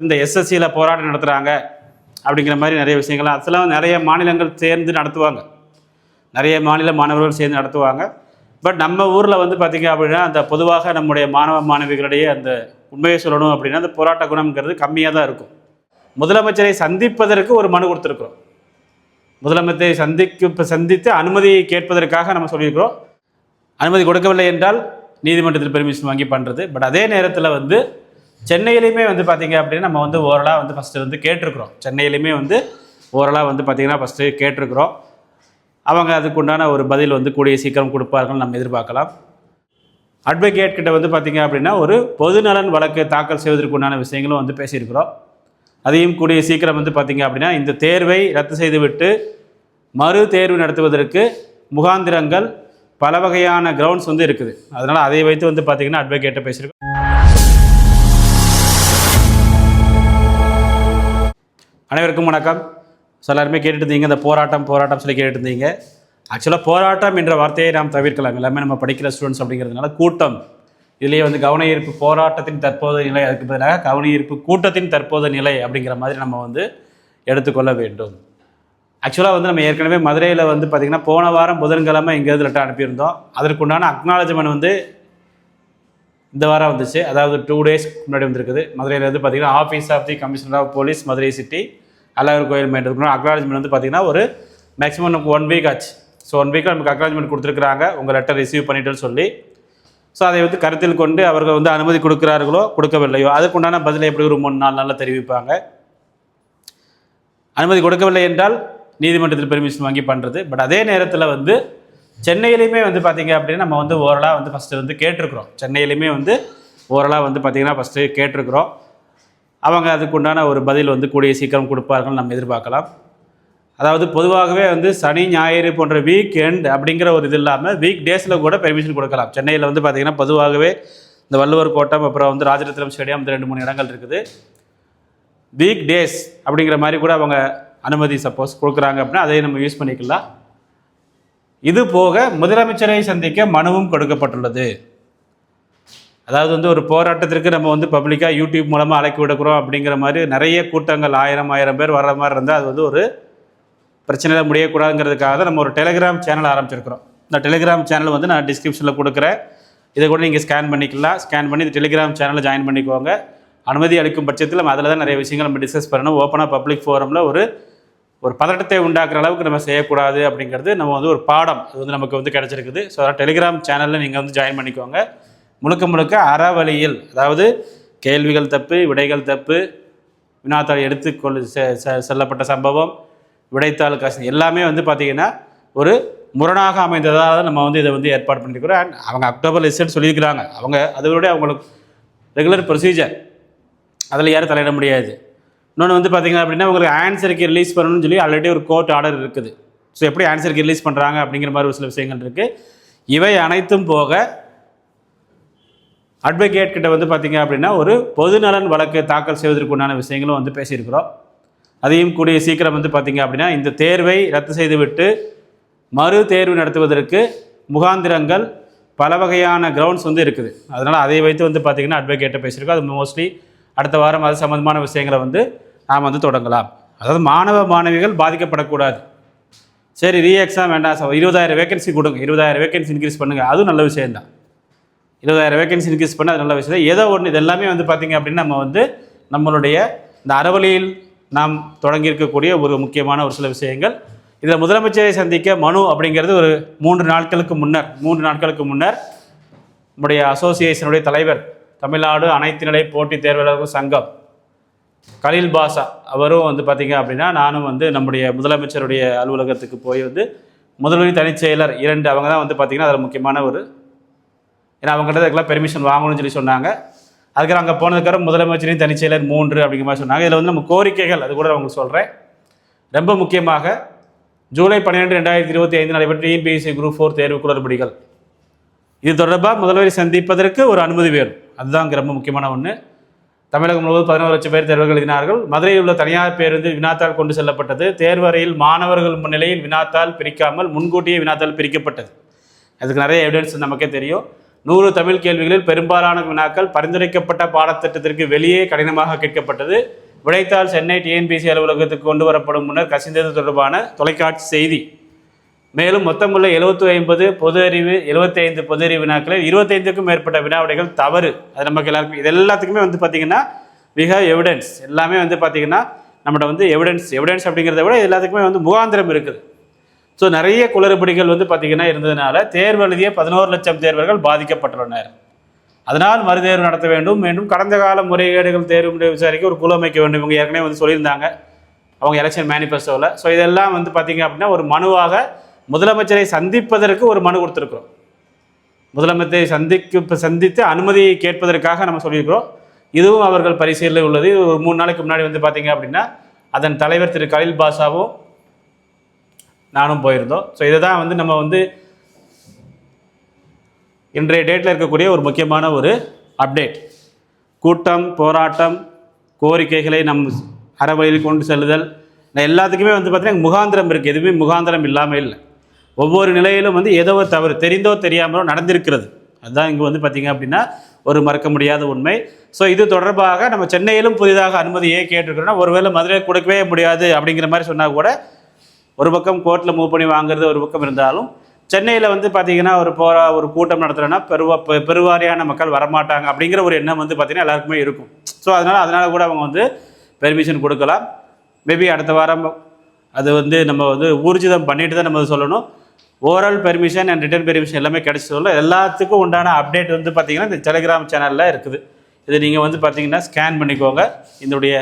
இந்த எஸ்எஸ்சியில் போராட்டம் நடத்துகிறாங்க அப்படிங்கிற மாதிரி நிறைய விஷயங்கள். அதெல்லாம் நிறைய மாநிலங்கள் சேர்ந்து நடத்துவாங்க. நிறைய மாநில மாணவர்கள் சேர்ந்து நடத்துவாங்க. பட் நம்ம ஊரில் வந்து பார்த்திங்க அப்படின்னா அந்த பொதுவாக நம்முடைய மாணவ மாணவிகளிடையே அந்த உண்மையை சொல்லணும் அப்படின்னா அந்த போராட்ட குணம்ங்கிறது கம்மியாக தான் இருக்கும். முதலமைச்சரை சந்திப்பதற்கு ஒரு மனு கொடுத்துருக்குறோம். முதலமைச்சரை சந்திக்கு சந்தித்து அனுமதி கேட்பதற்காக நம்ம சொல்லியிருக்கிறோம். அனுமதி கொடுக்கவில்லை என்றால் நீதிமன்றத்தில் பெர்மிஷன் வாங்கி பண்ணுறது பட் அதே நேரத்தில் வந்து சென்னையிலையுமே வந்து பார்த்திங்க அப்படின்னா நம்ம வந்து ஓரலாக வந்து ஃபஸ்ட்டு வந்து கேட்டிருக்கிறோம். சென்னையிலையுமே வந்து ஓரலாக வந்து பார்த்திங்கன்னா ஃபஸ்ட்டு கேட்டிருக்கிறோம். அவங்க அதுக்குண்டான ஒரு பதில் வந்து கூடிய சீக்கிரம் கொடுப்பார்கள் நம்ம எதிர்பார்க்கலாம். அட்வொகேட் கிட்ட வந்து பார்த்திங்க அப்படின்னா ஒரு பொதுநலன் வழக்கு தாக்கல் செய்வதற்குண்டான விஷயங்களும் வந்து பேசியிருக்கிறோம். அதையும் கூடிய சீக்கிரம் வந்து பார்த்திங்க அப்படின்னா இந்த தேர்வை ரத்து செய்துவிட்டு மறு தேர்வு நடத்துவதற்கு முகாந்திரங்கள் பல வகையான கிரவுண்ட்ஸ் வந்து இருக்குது. அதனால் அதை வைத்து வந்து பார்த்திங்கன்னா அட்வொகேட்டை பேசியிருக்கோம். அனைவருக்கும் வணக்கம். ஸோ எல்லாருமே கேட்டுட்டு இருந்தீங்க இந்த போராட்டம் போராட்டம் சொல்லி கேட்டுட்டு இருந்தீங்க ஆக்சுவலாக போராட்டம் என்ற வார்த்தையை நாம் தவிர்க்கலாம். எல்லாமே நம்ம படிக்கிற ஸ்டூடெண்ட்ஸ் அப்படிங்கிறதுனால கூட்டம். இதுலேயே வந்து கவன ஈர்ப்பு போராட்டத்தின் தற்போதைய நிலை அதுக்கு பதிலாக கவன ஈர்ப்பு கூட்டத்தின் தற்போதைய நிலை அப்படிங்கிற மாதிரி நம்ம வந்து எடுத்துக்கொள்ள வேண்டும். ஆக்சுவலாக வந்து நம்ம ஏற்கனவே மதுரையில் வந்து பார்த்திங்கன்னா போன வாரம் புதன்கிழமை இங்கேருந்து லெட்டர் அனுப்பியிருந்தோம். அதற்குண்டான அக்னாலஜ்மெண்ட் வந்து இந்த வாரம் வந்துச்சு. அதாவது டூ டேஸ் முன்னாடி வந்திருக்குது. மதுரையில் வந்து பார்த்திங்கன்னா office of the commissioner of police Madurai city Alagar Koil mat acknowledgement வந்து பார்த்திங்கன்னா ஒரு மேக்ஸிமம் நமக்கு ஒன் வீக் ஆச்சு. ஸோ ஒன் வீக்கில் நமக்கு அக்னாலஜ்மெண்ட் கொடுத்துருக்குறாங்க. உங்கள் லெட்டர் ரிசீவ் பண்ணிட்டுன்னு சொல்லி. ஸோ அதை வந்து கருத்தில் கொண்டு அவர்கள் வந்து அனுமதி கொடுக்குறார்களோ கொடுக்கவில்லையோ அதுக்குண்டான பதிலை எப்படி ஒரு மூணு நாலு நாளில் தெரிவிப்பாங்க. அனுமதி கொடுக்கவில்லை என்றால் நீதிமன்றத்தில் பெர்மிஷன் வாங்கி பண்ணுறது பட் அதே நேரத்தில் வந்து சென்னையிலையுமே வந்து பார்த்திங்க அப்படின்னா நம்ம வந்து ஓரலாக வந்து ஃபஸ்ட்டு வந்து கேட்டிருக்கிறோம். சென்னையிலையுமே வந்து ஓரலாக வந்து பார்த்திங்கன்னா ஃபஸ்ட்டு கேட்டிருக்கிறோம். அவங்க அதுக்குண்டான ஒரு பதில் வந்து கூடிய சீக்கிரம் கொடுப்பார்கள் நம்ம எதிர்பார்க்கலாம். அதாவது பொதுவாகவே வந்து சனி ஞாயிறு போன்ற வீக் எண்ட் அப்படிங்கிற ஒரு இது இல்லாமல் வீக் டேஸில் கூட பெர்மிஷன் கொடுக்கலாம். சென்னையில் வந்து பார்த்திங்கன்னா பொதுவாகவே இந்த வள்ளுவர் கோட்டம் அப்புறம் வந்து ராஜரத்னம் ஸ்டேடியம் இந்த ரெண்டு மூணு இடங்கள் இருக்குது. வீக் டேஸ் அப்படிங்கிற மாதிரி கூட அவங்க அனுமதி சப்போஸ் கொடுக்குறாங்க அப்படின்னா அதையும் நம்ம யூஸ் பண்ணிக்கலாம். இது போக முதலமைச்சரை சந்திக்க மனுவும் கொடுக்கப்பட்டுள்ளது. அதாவது வந்து ஒரு போராட்டத்திற்கு நம்ம வந்து பப்ளிக்காக யூடியூப் மூலமாக அழைக்கி விடுக்கிறோம் அப்படிங்கிற மாதிரி நிறைய கூட்டங்கள் ஆயிரம் ஆயிரம் பேர் வர்ற மாதிரி இருந்தால் அது வந்து ஒரு பிரச்சனையில் முடியக்கூடாதுங்கிறதுக்காக தான் நம்ம ஒரு டெலிகிராம் சேனல் ஆரம்பிச்சிருக்கிறோம். இந்த டெலிகிராம் சேனல் வந்து நான் டிஸ்கிரிப்ஷனில் கொடுக்குறேன். இதை கூட நீங்கள் ஸ்கேன் பண்ணிக்கலாம். ஸ்கேன் பண்ணி இந்த டெலிகிராம் சேனலில் ஜாயின் பண்ணிக்கோங்க. அனுமதி அளிக்கும் பட்சத்தில் நம்ம அதில் தான் நிறைய விஷயங்கள் நம்ம டிஸ்கஸ் பண்ணணும். ஓப்பனாக பப்ளிக் ஃபோரமில் ஒரு ஒரு பதட்டத்தை உண்டாக்குற அளவுக்கு நம்ம செய்யக்கூடாது அப்படிங்கிறது நம்ம வந்து ஒரு பாடம் அது வந்து நமக்கு வந்து கிடச்சிருக்குது. ஸோ அதான் டெலிகிராம் சேனலில் நீங்கள் வந்து ஜாயின் பண்ணிக்கோங்க. முழுக்க முழுக்க அறவழியில் அதாவது கேள்விகள் தப்பு விடைகள் தப்பு வினாத்தாள் எடுத்துக்கொள் செ- செ- செல்லப்பட்ட சம்பவம் விடைத்தாள் கசி எல்லாமே வந்து பார்த்திங்கன்னா ஒரு முரணாக அமைந்ததாக நம்ம வந்து இதை வந்து ஏற்பாடு பண்ணியிருக்கிறோம் அண்ட் அவங்க அக்டோபர் ரிசல்ட் சொல்லியிருக்கிறாங்க. அவங்க அதோடய அவங்களுக்கு ரெகுலர் ப்ரொசீஜர் அதில் யாரும் தலையிட முடியாது. இன்னொன்று வந்து பார்த்தீங்க அப்படின்னா உங்களுக்கு ஆன்சருக்கு ரிலீஸ் பண்ணணும்னு சொல்லி ஆல்ரெடி ஒரு கோர்ட் ஆர்டர் இருக்குது. ஸோ எப்படி ஆன்சருக்கு ரிலீஸ் பண்ணுறாங்க அப்படிங்கிற மாதிரி ஒரு சில விஷயங்கள் இருக்குது இவை அனைத்தும் போக அட்வொகேட் கிட்ட வந்து பார்த்தீங்க அப்படின்னா ஒரு பொதுநலன் வழக்கு தாக்கல் செய்வதற்குண்டான விஷயங்களும் வந்து பேசியிருக்கிறோம். அதையும் கூடிய சீக்கிரம் வந்து பார்த்தீங்க அப்படின்னா இந்த தேர்வை ரத்து செய்துவிட்டு மறு தேர்வு நடத்துவதற்கு முகாந்திரங்கள் பல வகையான கிரவுண்ட்ஸ் வந்து இருக்குது. அதனால் அதை வைத்து வந்து பார்த்திங்கன்னா அட்வொகேட்டை பேசியிருக்கோம். அது மோஸ்ட்லி அடுத்த வாரம் அது சம்மந்தமான விஷயங்களை வந்து நாம் வந்து தொடங்கலாம். அதாவது மாணவ மாணவிகள் பாதிக்கப்படக்கூடாது. சரி ரீ எக்ஸாம் வேண்டாம். சார் இருபதாயிரம் வேகன்சி கொடுங்க. இருபதாயிரம் வேகன்சி இன்க்ரீஸ் பண்ணுங்கள் அதுவும் நல்ல விஷயம்தான். இருபதாயிரம் வேகன்சி இன்க்ரீஸ் பண்ண அது நல்ல விஷயம் தான். ஏதோ ஒன்று இது எல்லாமே வந்து பார்த்திங்க அப்படின்னா நம்ம வந்து நம்மளுடைய இந்த அறவழியில் நாம் தொடங்கியிருக்கக்கூடிய ஒரு முக்கியமான ஒரு சில விஷயங்கள். இதில் முதலமைச்சரை சந்திக்க மனு அப்படிங்கிறது ஒரு மூன்று நாட்களுக்கு முன்னர் மூன்று நாட்களுக்கு முன்னர் நம்முடைய அசோசியேஷனுடைய தலைவர் தமிழ்நாடு அனைத்து நிலை போட்டித் தேர்வாளர்கள் சங்கம். கலீல் பாஷா அவரும் வந்து பார்த்திங்க அப்படின்னா நானும் வந்து நம்முடைய முதலமைச்சருடைய அலுவலகத்துக்கு போய் வந்து முதல்வரி தனிச் செயலர் இரண்டு அவங்க தான் வந்து பார்த்திங்கன்னா அதில் முக்கியமான ஒரு ஏன்னா அவங்ககிட்ட இதுக்கெல்லாம் பெர்மிஷன் வாங்கணும்னு சொல்லி சொன்னாங்க. அதுக்கப்புறம் அங்கே போனதுக்கப்புறம் முதலமைச்சரின் தனிச்செயலர் மூன்று அப்படிங்கிற மாதிரி சொன்னாங்க. இதில் வந்து நம்ம கோரிக்கைகள் அது கூட அவங்களுக்கு சொல்கிறேன் ரொம்ப முக்கியமாக ஜூலை பன்னிரெண்டு ரெண்டாயிரத்தி இருபத்தி ஐந்து நடைபெற்ற டிஎன்பிஎஸ்சி குரூப் ஃபோர் தேர்வு குளறுபடிகள். இது தொடர்பாக முதல்வரை சந்திப்பதற்கு ஒரு அனுமதி வேணும். அதுதான் ரொம்ப முக்கியமான ஒன்று தமிழகம் முழுவதும் பதினோரு லட்சம் பேர் தேர்வுகள் எழுதினார்கள். மதுரையில் உள்ள தனியார் பேருந்து வினாத்தால் கொண்டு செல்லப்பட்டது. தேர்வறையில் மாணவர்கள் முன்னிலையில் வினாத்தால் பிரிக்காமல் முன்கூட்டியே வினாத்தால் பிரிக்கப்பட்டது. அதுக்கு நிறைய எவிடன்ஸ் நமக்கே தெரியும். நூறு தமிழ் கேள்விகளில் பெரும்பாலான வினாக்கள் பரிந்துரைக்கப்பட்ட பாடத்திட்டத்திற்கு வெளியே கடினமாக கேட்கப்பட்டது. விடைத்தால் சென்னை டிஎன்பிசி அலுவலகத்துக்கு கொண்டு வரப்படும் முன்னர் கசிந்தது தொடர்பான தொலைக்காட்சி செய்தி. மேலும் மொத்தமுள்ள 70 ஐம்பது பொது அறிவு 75 ஐந்து பொது அறிவு வினாக்களில் இருபத்தைந்துக்கும் மேற்பட்ட வினாவிடைகள் தவறு. அது நமக்கு எல்லாருக்கும் இது எல்லாத்துக்குமே வந்து பார்த்தீங்கன்னா மிக எவிடன்ஸ் எல்லாமே வந்து பார்த்தீங்கன்னா நம்மகிட்ட வந்து எவிடன்ஸ் எவிடன்ஸ் அப்படிங்கிறத விட எல்லாத்துக்குமே வந்து முகாந்திரம் இருக்குது. ஸோ நிறைய குளறுபடிகள் வந்து பார்த்தீங்கன்னா இருந்ததுனால தேர்வு எழுதிய பதினோரு லட்சம் தேர்வர்கள் பாதிக்கப்பட்டுள்ளனர். அதனால் மறுதேர்வு நடத்த வேண்டும். மீண்டும் கடந்த கால முறைகேடுகள் தேர்வு முறை விசாரிக்க ஒரு குழு அமைக்க வேண்டும். இவங்க ஏற்கனவே வந்து சொல்லியிருந்தாங்க. அவங்க எலெக்ஷன் மேனிஃபெஸ்டோவில் ஸோ இதெல்லாம் வந்து பார்த்தீங்க அப்படின்னா ஒரு மனுவாக முதலமைச்சரை சந்திப்பதற்கு ஒரு மனு கொடுத்துருக்குறோம். முதலமைச்சரை சந்திக்கு சந்தித்து அனுமதியை கேட்பதற்காக நம்ம சொல்லியிருக்கிறோம். இதுவும் அவர்கள் பரிசீலனை உள்ளது. ஒரு மூணு நாளைக்கு முன்னாடி வந்து பார்த்தீங்க அப்படின்னா அதன் தலைவர் திரு கலில் பாஷாவும் நானும் போயிருந்தோம். ஸோ இதை தான் வந்து நம்ம வந்து இன்றைய டேட்டில் இருக்கக்கூடிய ஒரு முக்கியமான ஒரு அப்டேட் கூட்டம் போராட்டம் கோரிக்கைகளை நம் அறவழியில் கொண்டு செல்லுதல் எல்லாத்துக்குமே வந்து பார்த்தீங்கன்னா முகாந்திரம் இருக்குது எதுவுமே முகாந்திரம் இல்லாமல் இல்லை. ஒவ்வொரு நிலையிலும் வந்து ஏதோ ஒரு தவறு தெரிந்தோ தெரியாமலோ நடந்திருக்கிறது. அதுதான் இங்கே வந்து பார்த்தீங்க அப்படின்னா ஒரு மறக்க முடியாத உண்மை. ஸோ இது தொடர்பாக நம்ம சென்னையிலும் புதிதாக அனுமதி ஏன் ஒருவேளை மதுரை கொடுக்கவே முடியாது அப்படிங்கிற மாதிரி சொன்னால் கூட ஒரு பக்கம் கோர்ட்டில் மூவ் பண்ணி வாங்குறது ஒரு பக்கம் இருந்தாலும் சென்னையில் வந்து பார்த்திங்கன்னா ஒரு போரா ஒரு கூட்டம் நடத்துகிறோன்னா பெருவா பெருவாரியான மக்கள் வரமாட்டாங்க அப்படிங்கிற ஒரு எண்ணம் வந்து பார்த்தீங்கன்னா எல்லாருக்குமே இருக்கும். ஸோ அதனால் அதனால் கூட அவங்க வந்து பெர்மிஷன் கொடுக்கலாம். மேபி அடுத்த வாரம் அது வந்து நம்ம வந்து ஊர்ஜிதம் பண்ணிட்டு தான் நம்ம சொல்லணும். Oral permission and written permission எல்லாமே கிடைச்சி எல்லாத்துக்கும் உண்டான அப்டேட் வந்து பார்த்திங்கன்னா இந்த டெலிகிராம் சேனலில் இருக்குது. இது நீங்கள் வந்து பார்த்தீங்கன்னா ஸ்கேன் பண்ணிக்கோங்க. இதனுடைய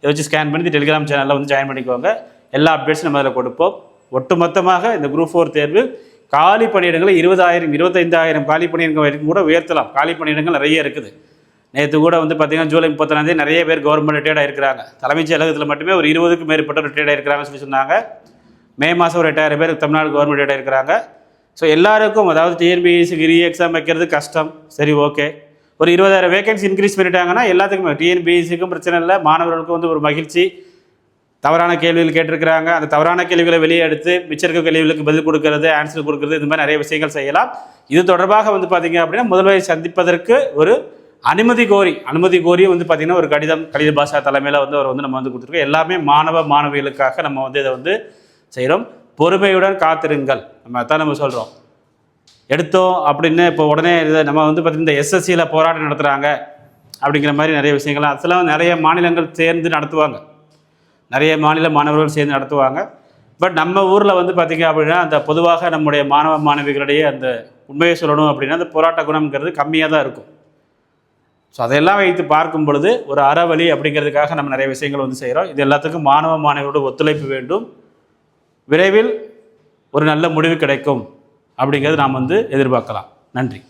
இதை வச்சு ஸ்கேன் பண்ணி டெலிகிராம் சேனலில் வந்து ஜாயின் பண்ணிக்கோங்க. எல்லா அப்டேட்ஸும் நம்ம அதில் கொடுப்போம். ஒட்டுமொத்தமாக இந்த குரூப் ஃபோர் தேர்வு காலி பணியிடங்களை இருபதாயிரம் இருபத்தைந்தாயிரம் காலி பணியிடங்கள் வரைக்கும் கூட உயர்த்தலாம். காலி பணியிடங்கள் நிறைய இருக்குது. நேற்று கூட வந்து பார்த்தீங்கன்னா ஜூலை முப்பத்தொன்னாந்தேதி நிறைய பேர் கவர்மெண்ட் ரிட்டையர்டாக இருக்கிறாங்க தலைமைச் செயலகத்தில் மட்டுமே ஒரு இருபதுக்கும் மேற்பட்ட ரிட்டையர்ட் இருக்கிறாங்கன்னு சொல்லி சொன்னாங்க. மே மாதம் ஒரு எட்டாயிரம் பேர் தமிழ்நாடு கவர்மெண்ட் ரிட்டையர்ட் ஆயிருக்கிறாங்க ஸோ எல்லாருக்கும் அதாவது டிஎன்பிஎஸ்சிக்கு ரீ எக்ஸாம் வைக்கிறது கஷ்டம். சரி ஓகே ஒரு இருபதாயிரம் வேகன்சி இன்க்ரீஸ் பண்ணிட்டாங்கன்னா எல்லாத்துக்குமே டிஎன்பிஎஸ்சிக்கும் பிரச்சனை இல்லை. மாணவர்களுக்கும் வந்து ஒரு மகிழ்ச்சி. தவறான கேள்விகள் கேட்டிருக்கிறாங்க. அந்த தவறான கேள்விகளை வெளியே எடுத்து மிச்சம் கேள்விகளுக்கு பதில் கொடுக்கறது ஆன்சர் கொடுக்கறது இந்த மாதிரி நிறைய விஷயங்கள் செய்யலாம். இது தொடர்பாக வந்து பார்த்தீங்க அப்படின்னா முதல்வரை சந்திப்பதற்கு ஒரு அனுமதி கோரி அனுமதி கோரி வந்து பார்த்தீங்கன்னா ஒரு கடிதம் கடித பாஷா தலைமையில் வந்து அவர் வந்து நம்ம வந்து கொடுத்துருக்கோம். எல்லாமே மாணவ மாணவிகளுக்காக நம்ம வந்து இதை வந்து செய்கிறோம் பொறுமையுடன் காத்திருங்கள். நம்ம அதான் நம்ம சொல்கிறோம் எடுத்தோம் அப்படின்னு இப்போ உடனே இதை நம்ம வந்து பார்த்தீங்கன்னா இந்த எஸ்எஸ்சியில் போராட்டம் நடத்துகிறாங்க அப்படிங்கிற மாதிரி நிறைய விஷயங்கள்லாம் அதெல்லாம் நிறைய மாநிலங்கள் சேர்ந்து நடத்துவாங்க. நிறைய மாநில மாணவர்கள் சேர்ந்து நடத்துவாங்க. பட் நம்ம ஊரில் வந்து பார்த்திங்க அப்படின்னா அந்த பொதுவாக நம்முடைய மாணவ மாணவிகளிடையே அந்த உண்மையை சொல்லணும் அப்படின்னா அந்த போராட்ட குணம்ங்கிறது கம்மியாக தான் இருக்கும். ஸோ அதையெல்லாம் வைத்து பார்க்கும் பொழுது ஒரு அறவழி அப்படிங்கிறதுக்காக நம்ம நிறைய விஷயங்கள் வந்து செய்கிறோம் இது எல்லாத்துக்கும் மாணவ மாணவியோட ஒத்துழைப்பு வேண்டும். விரைவில் ஒரு நல்ல முடிவு கிடைக்கும். அப்படிங்கிறது நாம் வந்து எதிர்பார்க்கலாம். நன்றி.